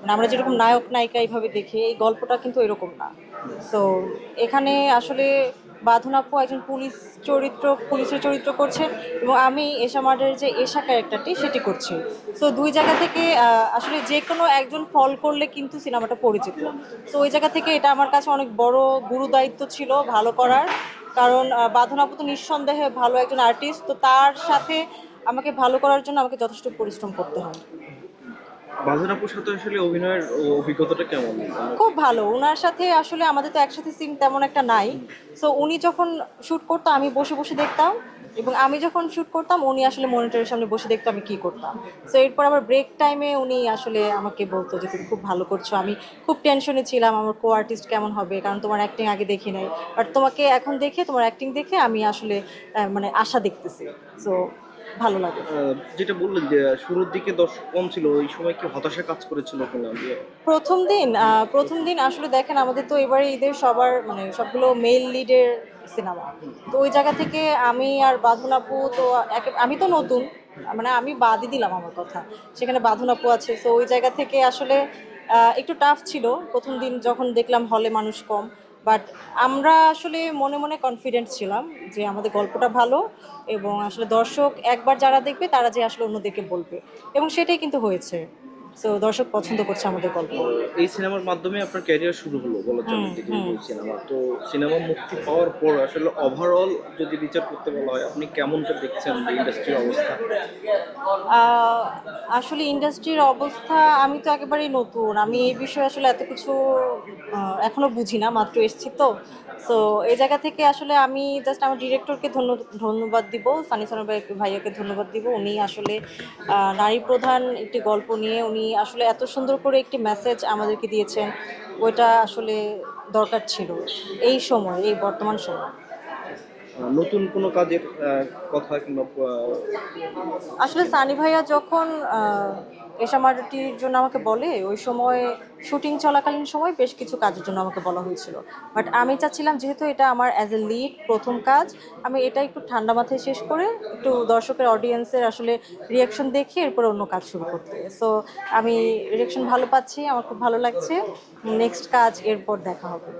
মানে আমরা যেরকম নায়ক, নায়িকা এইভাবে দেখি, এই গল্পটা কিন্তু এরকম না। তো এখানে আসলে বাঁধনাপু একজন পুলিশ চরিত্র, পুলিশের চরিত্র করছেন এবং আমি এশা মার্ডের যে এশা ক্যারেক্টারটি সেটি করছি। তো দুই জায়গা থেকে আসলে যে কোনো একজন ফল করলে কিন্তু সিনেমাটা পরিচিত। তো ওই জায়গা থেকে এটা আমার কাছে অনেক বড় গুরু দায়িত্ব ছিল ভালো করার। কারণ বাঁধনাপু তো নিঃসন্দেহে ভালো একজন আর্টিস্ট তো তার সাথে আমাকে ভালো করার জন্য আমাকে যথেষ্ট পরিশ্রম করতে হয়। বাজনাপুর সাথে আসলে অভিনয়ের অভিজ্ঞতাটা কেমন? খুব ভালো। ওনার সাথে আসলে আমাদের তো একসাথে সিন তেমন একটা নাই। সো উনি যখন শ্যুট করতো, আমি বসে বসে দেখতাম। এবং আমি যখন শ্যুট করতাম, উনি আসলে মনিটরের সামনে বসে দেখতো আমি কী করতাম। সো এরপর আবার ব্রেক টাইমে উনি আসলে আমাকে বলতো যে, তুমি খুব ভালো করছ। আমি খুব টেনশনে ছিলাম, আমার কো আর্টিস্ট কেমন হবে? কারণ তোমার অ্যাক্টিং আগে দেখি নাই। বাট তোমাকে এখন দেখে, তোমার অ্যাক্টিং দেখে আমি আসলে মানে আশা দেখতেছি। সো ভালো লাগে। যেটা বললেন যে শুরুর দিকে দর্শক কম ছিল ওই সময় কি হতাশা কাজ করেছিল প্রথম দিন প্রথম দিন আসলে দেখেন আমাদের তো এবারে ঈদের সবার মানে সবগুলো মেল লিডের সিনেমা তো ওই জায়গা থেকে আমি আর বাঁধন আপু তো আমি তো নতুন মানে আমি বাদই দিলাম আমার কথা। সেখানে বাঁধন আপু আছে তো ওই জায়গা থেকে আসলে একটু টাফ ছিল। প্রথম দিন যখন দেখলাম হলে মানুষ কম বাট আমরা আসলে মনে মনে কনফিডেন্ট ছিলাম যে আমাদের গল্পটা ভালো এবং আসলে দর্শক একবার যারা দেখবে তারা যে আসলে অন্যদেরকে বলবে এবং সেটাই কিন্তু হয়েছে। সো দর্শক পছন্দ করছে আমাদের গল্প। এই সিনেমার মাধ্যমে আপনার ক্যারিয়ার শুরু হলো বলা চলে হুম, যে হুম। সিনেমা তো সিনেমা মুক্তি পাওয়ার পর আসলে ওভারঅল যদি বিচার করতে বলা হয় আপনি কেমনটা দেখছেন ইন্ডাস্ট্রির অবস্থা? আসলে ইন্ডাস্ট্রির অবস্থা আমি তো একেবারেই নতুন। আমি এই বিষয়ে আসলে এত কিছু এখনও বুঝি না মাত্র এসেছি তো। সো এই জায়গা থেকে আসলে আমি জাস্ট আমার ডিরেক্টরকে ধন্যবাদ দিব সানি সানোর ভাই ভাইয়াকে ধন্যবাদ দিব। উনি আসলে নারী প্রধান একটি গল্প নিয়ে উনি আসলে এত সুন্দর করে একটি মেসেজ আমাদেরকে দিয়েছেন, ওইটা আসলে দরকার ছিল এই সময়, এই বর্তমান সময়। নতুন কোনো কাজের কথা কিংবা আসলে সানি ভাইয়া যখন এশা জন্য আমাকে বলে, ওই সময় শুটিং চলাকালীন সময় বেশ কিছু কাজের জন্য আমাকে বলা হয়েছিল। বাট আমি চাচ্ছিলাম যেহেতু এটা আমার অ্যাজ এ লিড প্রথম কাজ, আমি এটা একটু ঠান্ডা মাথায় শেষ করে একটু দর্শকের অডিয়েন্সের আসলে রিয়াকশন দেখে এরপর অন্য কাজ শুরু করতে। সো আমি রিয়াকশন ভালো পাচ্ছি, আমার খুব ভালো লাগছে। নেক্সট কাজ এরপর দেখা হবে।